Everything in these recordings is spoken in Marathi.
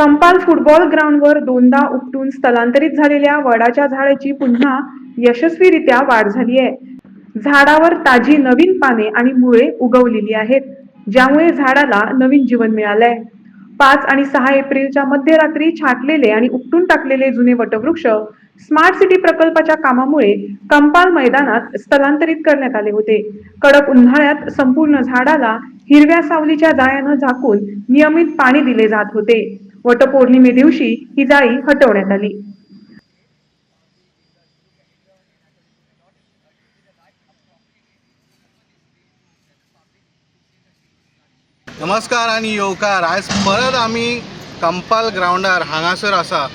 कंपाल फुटबॉल ग्राउंडवर दोनदा उपटून स्थलांतरित झालेल्या वडाच्या झाडाची पुन्हा यशस्वीरित्या वाढ झाली आहे. झाडावर ताजी नवीन पाने आणि मुळे उगवलेली आहेत ज्यामुळे झाडाला नवीन जीवन मिळालंय. पाच आणि सहा एप्रिलच्या मध्यरात्री छाटलेले आणि उपटून टाकलेले जुने वटवृक्ष स्मार्ट सिटी प्रकल्पाच्या कामामुळे कंपाल मैदानात स्थलांतरित करण्यात आले होते. कडक उन्हाळ्यात संपूर्ण झाडाला हिरव्या सावलीच्या जाळ्यानं झाकून नियमित पाणी दिले जात होते. वटपौर्णिमे दिवशी ही जाळी हटवण्यात आली. नमस्कार आणि येवकार. आयज परत आमी कंपाल ग्राउंडार हांगासर आसा.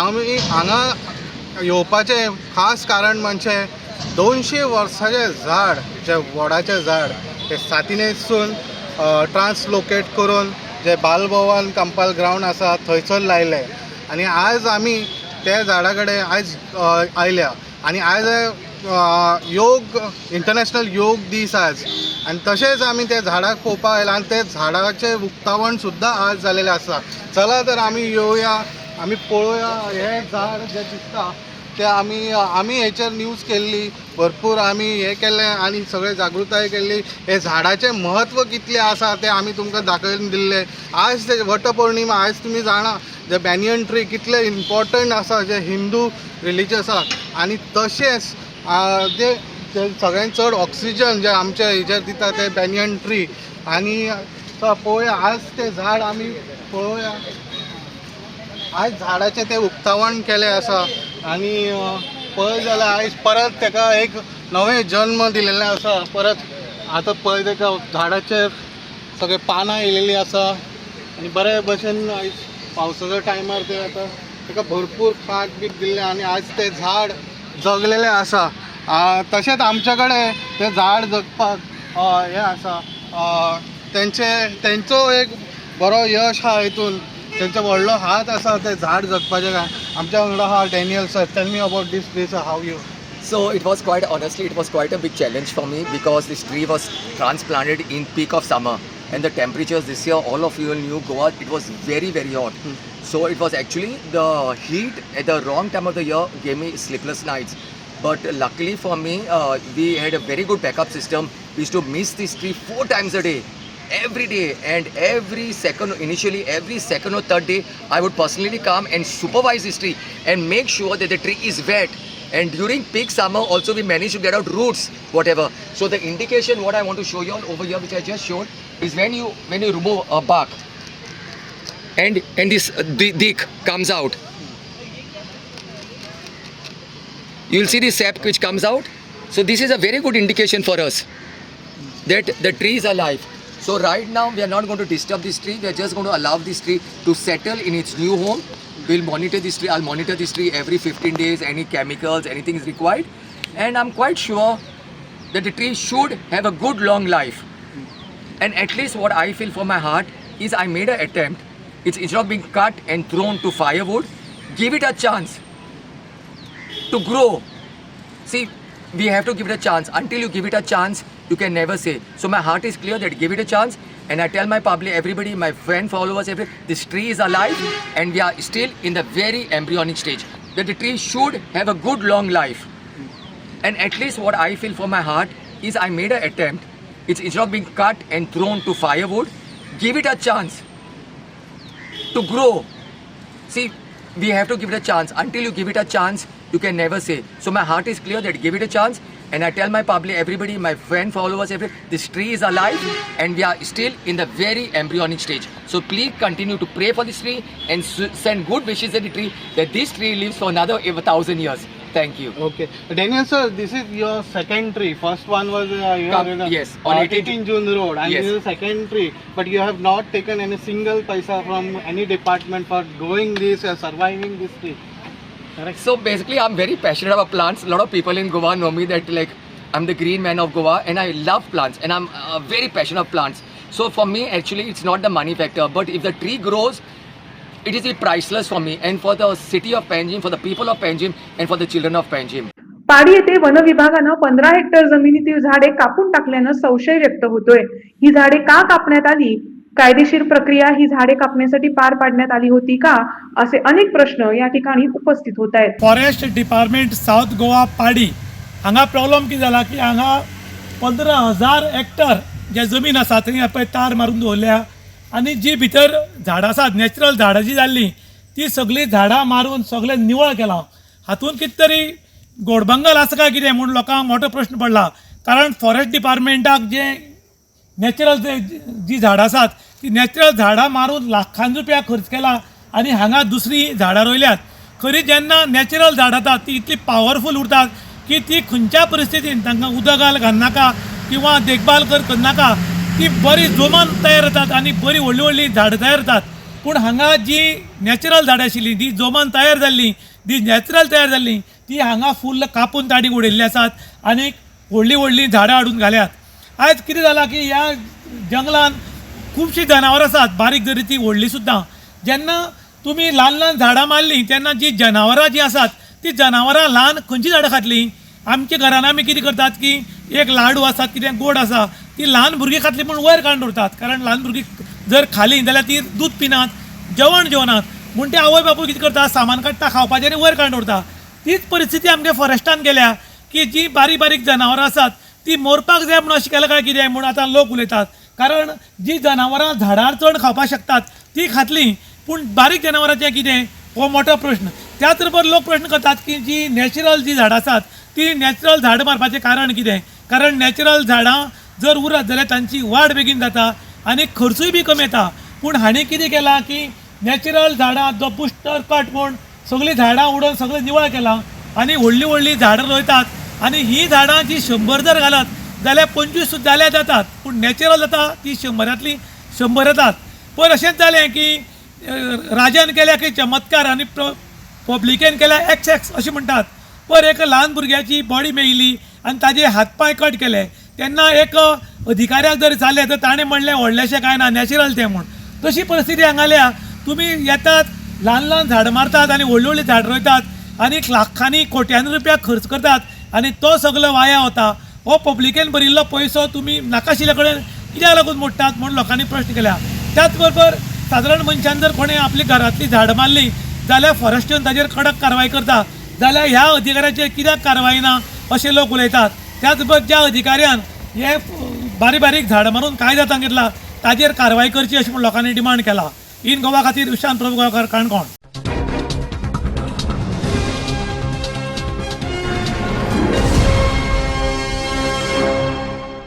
आमी हांगा येवपाचें खास कारण म्हणजे दोनशे वर्साचें झाड जे वडाचें झाड ते सातिनेसून ट्रान्सलोकेट करून जे बालभवन कंपाल ग्राउंड आसा थंयसर लायलें आनी आयज आमी त्या झाडा कडेन आयज आयल्या. आनी आयज योग इंटरनॅशनल योग दीस आयज आनी तशेंच आमी त्या झाडाक पळोवपाक आयला आनी ते झाडाचें उक्तावण सुद्दां आज जालेलें आसा चला तर आमी येवया आमी पळोवया हें झाड जें दिसता तें आमी आमी हेचेर न्यूज केल्ली. भरपूर आमी हें केलें आनी सगळे जागृताय केल्ली हे झाडाचें म्हत्व कितलें आसा तें आमी तुमकां दाखोवन दिल्लें आयज ते वटपौर्णिमा आयज तुमी जाणा जे बॅनियन ट्री कितले इम्पॉर्टंट आसा जे हिंदू रिलीजियसाक आनी तशेंच जे जे सगळ्यांत चड ऑक्सिजन जे आमच्या हेजेर दिता ते बॅनियन ट्री आनी च- पळोवया आज ते झाड आमी पळोवया आयज झाडाचें तें उक्तावण केलें आसा आनी अ, पळय जाल्यार आयज परत ताका एक नवें जल्म दिलेले आसा परत आतां पळय ताका झाडाचेर सगळे पानां येयलेलीं आसा आनी बरे भशेन आयज पावसाच्या टायमार ते आतां. ताका भरपूर काट बी दिल्लें आनी आयज तें झाड जगलेलें आसा तशेंच आमचे कडेन तें झाड जगपाक अ, हें आसा अ, तेंचे तेंचो एक बरो यश हा हितून तेंचो व्हडलो हात आसा तें झाड जगपाचें काय आमच्या वांगडा आहा Daniel sir tell me about this place how you So it was quite honestly, it was quite a big challenge for me because this tree was transplanted in peak of summer, and the temperatures this year, all of you knew Goa, it was very very hot. So it was actually the heat at the wrong time of the year gave me sleepless nights. But luckily for me, uh, we had a very good backup system. We used to miss this tree four times a day. Every day and every second, initially every second or third day, I would personally come and supervise this tree and make sure that the tree is wet. And during peak summer also we managed to get out roots whatever. So the indication what i want to show you all over here which i just showed is when you when you remove a bark and and this uh, di- dick comes out. You'll see the sap which comes out. So this is a very good indication for us that the tree is alive so right now we are not going to disturb this tree we are just going to allow this tree to settle in its new home. We'll monitor this tree i'll monitor this tree every 15 days any chemicals anything is required. And i'm quite sure that the tree should have a good long life. And at least what i feel from my heart is i made an attempt. It's instead of being cut and thrown to firewood. Give it a chance to grow. See we have to give it a chance. Until you give it a chance you can never say. So my heart is clear that give it a chance. And i tell my public everybody my friend followers every this tree is alive and we are still in the very embryonic stage. That the tree should have a good long life. And at least what i feel for my heart is i made an attempt. It's instead of being cut and thrown to firewood give it a chance to grow. See we have to give it a chance. Until you give it a chance you can never say so my heart is clear that give it a chance and i tell my public everybody my friend followers every this tree is alive and we are still in the very embryonic stage so please continue to pray for this tree and send good wishes to the tree that this tree lives for another thousand years thank you Okay. Daniel sir, this is your second tree. First one was uh, you Come- uh, yes, on uh, 18 18 June Road and Yes. this is the second tree. But you have not taken any single paisa from any department for growing this or surviving this tree. Correct? So basically, I'm very passionate about plants. A lot of people in Goa know me that like I'm the green man of Goa, and I love plants, and I'm uh, very passionate of plants. So for me, actually, it's not the money factor, but if the tree grows, it is priceless for me, and for the city of Panjim, for the people of Panjim, and for the children of Panjim. Padi येथे वन विभागानं पंधरा हेक्टर जमिनीतील झाडे कापून टाकल्यानं संशय व्यक्त होतोय ही झाडे का कापण्यात आली कायदेशीर प्रक्रिया ही झाडे कापण्यासाठी पार पाडण्यात आली होती का? असे अनेक प्रश्न या ठिकाणी उपस्थित होत आहेत. Forest department south Goa Padi हांगा प्रॉब्लम कितें जाला की हांगा पंदरा हजार हेक्टर जे जमीन आसा थंय पळय तार मारून दवरल्या. आनी जी भितर झाडां आसात नॅचरल झाडां जी जाल्लीं ती सगळीं झाडां मारून सगळें निवळ केलां. हातूंत कितें तरी गोडबंगल आसा काय कितें म्हूण लोकांक मोठो प्रश्न पडला. कारण फॉरेस्ट डिपार्टमेंटाक जे नॅचरल जे जी झाडां आसात ती नॅचरल झाडां मारून लाखान रुपया खर्च केला आनी हांगा दुसरी झाडां रोयल्यात. खरी जेन्ना नॅचरल झाडां येतात ती इतली पावरफूल उरतात की ती खंयच्या परिस्थितीन तांकां उदक घाल घालनाका किंवा देखभाल कर करनाका ती बरी जोमान तयार जातात आनी बरी व्हडली व्हडली झाडां तयार जातात पूण हांगा जी नॅचरल झाडां आशिल्लीं जी जोमान तयार जाल्लीं जी नॅचरल तयार जाल्लीं ती हांगा फुल्ल कापून ताणी उडयल्ली आसात आनी व्हडलीं व्हडलीं झाडां हाडून घाल्यात. आयज कितें जालां की ह्या जंगलान खुबशीं जनावरां आसात बारीक जरी ती व्हडलीं सुद्दां जेन्ना तुमी ल्हान ल्हान झाडां मारलीं तेन्ना जी जनावरां जीं आसात ती जनावरां ल्हान खंयचीं झाडां खातलीं. आमच्या घरान आमी कितें करतात की एक लाडू आसा कितें गोड आसा ती ल्हान भुरगीं खातली म्हूण वयर काडून उरतात कारण ल्हान भुरगीं जर खालीं जाल्यार ती दूद पिनात जेवण जेवनात म्हूण ते आवय बापूय कितें करता सामान काडटा खावपाचें आनी वयर काडून उरता तीच परिस्थिती आमच्या फॉरेस्टान गेल्या की जी बारीक बारीक जनावरां आसात ती मरपाक जाय म्हणून अशें केलें काय कितें म्हूण आतां लोक उलयतात कारण जी जनावरां झाडार चड खावपाक शकतात ती खातलीं पूण बारीक जनावरांचें कितें हो मोठो प्रश्न. त्याच बरोबर लोक प्रश्न करतात की जी नॅचरल जी झाडां आसात ती नॅचरल झाडां मारपाचें कारण कितें कारण नॅचरल झाडां जर उरत जाल्यार तांची वाड बेगीन जाता आनी खर्चूय बी कमी येता पूण हांणी कितें केलां की नॅचरल झाडां जो बुस्टर कट म्हूण सगळीं झाडां उडोवन सगळें निवळ केलां आनी व्हडलीं व्हडलीं झाडां रोयतात आनी हीं झाडां जी शंबर जर घालत जाल्यार पंचवीस सुद्दां जाल्यार जातात. पूण नॅचरल जाता ती शंबरांतली शंबर येतात पण अशेंच जालें की राजान केल्या की चमत्कार आनी पब्लिकेन केल्या एक्स एक्स अशें म्हणटात पर एक ल्हान भुरग्याची बॉडी मेयली आनी ताजे हातपाय कट केले. तेन्ना एक अधिकाऱ्याक जर जालें तर ताणें म्हणलें व्हडलेशें कांय ना नॅचरल तें म्हूण तशी परिस्थिती हांगाल्या तुमी येतात ल्हान ल्हान झाड मारतात आनी व्हडलीं व्हडलीं झाड रोयतात आनी लाखांनी कोट्यांनी रुपया खर्च करतात आनी तो सगळो वाया वता हो पब्लिकेन भरिल्लो पयसो तुमी नाकाशिल्ल्या कडेन कित्याक लागून मोडटात म्हूण लोकांनी प्रश्न केल्या त्याच बरोबर सादारण मनशान जर कोणें आपली घरांतली झाडां मारली जाल्यार फॉरेस्टान ताजेर कडक कारवाय करता जाल्यार ह्या अधिकाऱ्याचेर कित्याक कारवाय ना अशें लोक उलयतात. त्याच बरोबर ज्या अधिकाऱ्यान हे बारीक बारीक झाडां मारून कायदा सांगितला ताजेर कारवाय करची अशें म्हूण लोकांनी डिमांड केला. इन गोवा खातीर विशांत प्रभू गांवकार काणकोण.